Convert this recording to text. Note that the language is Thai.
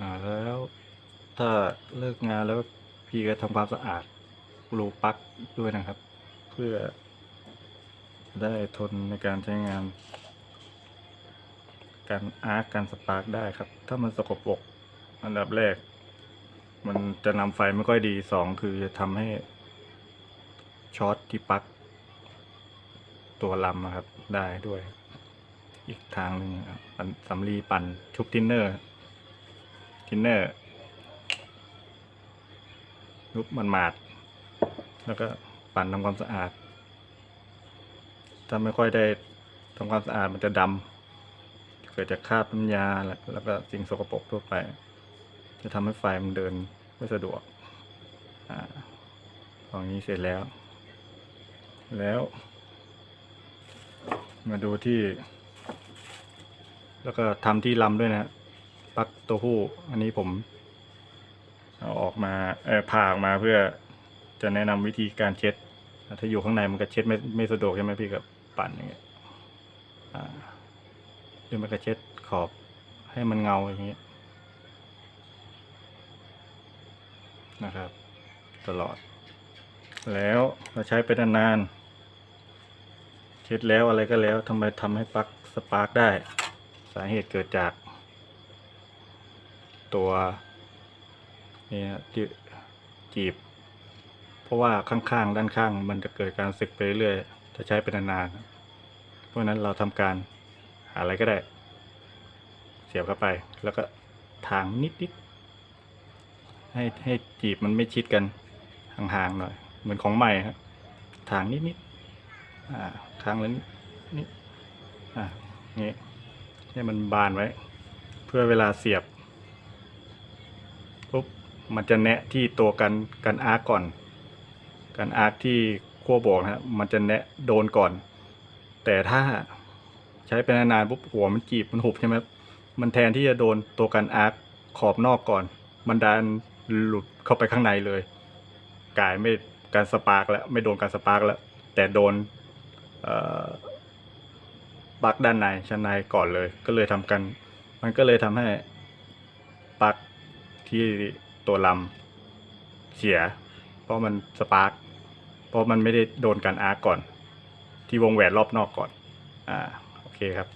อ่าแล้วถ้าเลิกงานแล้วพี่ก็ทำความสะอาดรูปลั๊กด้วยนะครับ เพื่อได้ทนในการใช้งาน การอาร์คการสปาร์กได้ครับ ถ้ามันสกปรกอันดับแรก มันจะนำไฟไม่ค่อยดีสองคือจะทำให้ช็อตที่ปลั๊กตัวลำอะครับได้ด้วย อีกทางหนึ่งครับปั่นสำลีปั่นชุบทินเนอร์ ทินเนอร์ยุบมันหมาด แล้วก็ปั่นทำความสะอาด ถ้าไม่ค่อยได้ทำความสะอาดมันจะดำเกิดจากคราบน้ำยาแล้วก็สิ่งสกปรกทั่วไป จะทำให้ไฟมันเดินไม่สะดวกอ่าตรงนี้เสร็จแล้ว แล้ว มาดูที่ แล้วก็ทำที่ลำด้วยนะ ปลั๊กตัวผู้ อันนี้ผมเอาออกมาเออผ่าออกมาเพื่อจะแนะนำวิธีการเช็ด ถ้าอยู่ข้างในมันก็เช็ดไม่ไม่สะดวกใช่ไหมพี่กับปั่นอย่างเงี้ยอ่าหรือมันก็เช็ดขอบให้มันเงาอย่างเงี้ยนะครับ ตลอด แล้วเราใช้ไปนานๆเช็ดแล้วอะไรก็แล้วทำไมทำให้ปลั๊กสปาร์กได้ สาเหตุเกิดจาก ตัวนี่จีบ เพราะว่าข้างๆ ด้านข้าง มันจะเกิดการสึกไปเรื่อยๆถ้าใช้ไปนานๆเพราะนั้นเราทำการหาอะไรก็ได้ เสียบเข้าไป แล้วก็ทางนิดๆให้ให้จีบมันไม่ชิดกันห่างๆหน่อย เหมือนของใหม่ครับทางนิดๆอ่าข้างละนิดนิดอ่านี่ให้มันบานไว้ เพื่อเวลาเสียบ มันจะแนะที่ตัวกันกันอาร์กก่อน กันอาร์กที่ขั้วบวกนะมันจะแนะโดนก่อน แต่ถ้าใช้ไปนานๆปุ๊บหัวมันจีบมันหุบใช่ไหมมันแทนที่จะโดนตัวกันอาร์กขอบนอกก่อน มันดันหลุดเข้าไปข้างในเลยกายไม่การสปาร์กแล้วไม่โดนการสปาร์กแล้ว แต่โดนปลั๊กด้านในชั้นในก่อนเลย ก็เลยทำกัน มันก็เลยทำให้ปลั๊กที่ ตัวลำเสีย เพราะมันสปาร์กเพราะมันไม่ได้โดนการอาร์กก่อน ที่วงแหวนรอบนอกก่อน อ่า โอเคครับ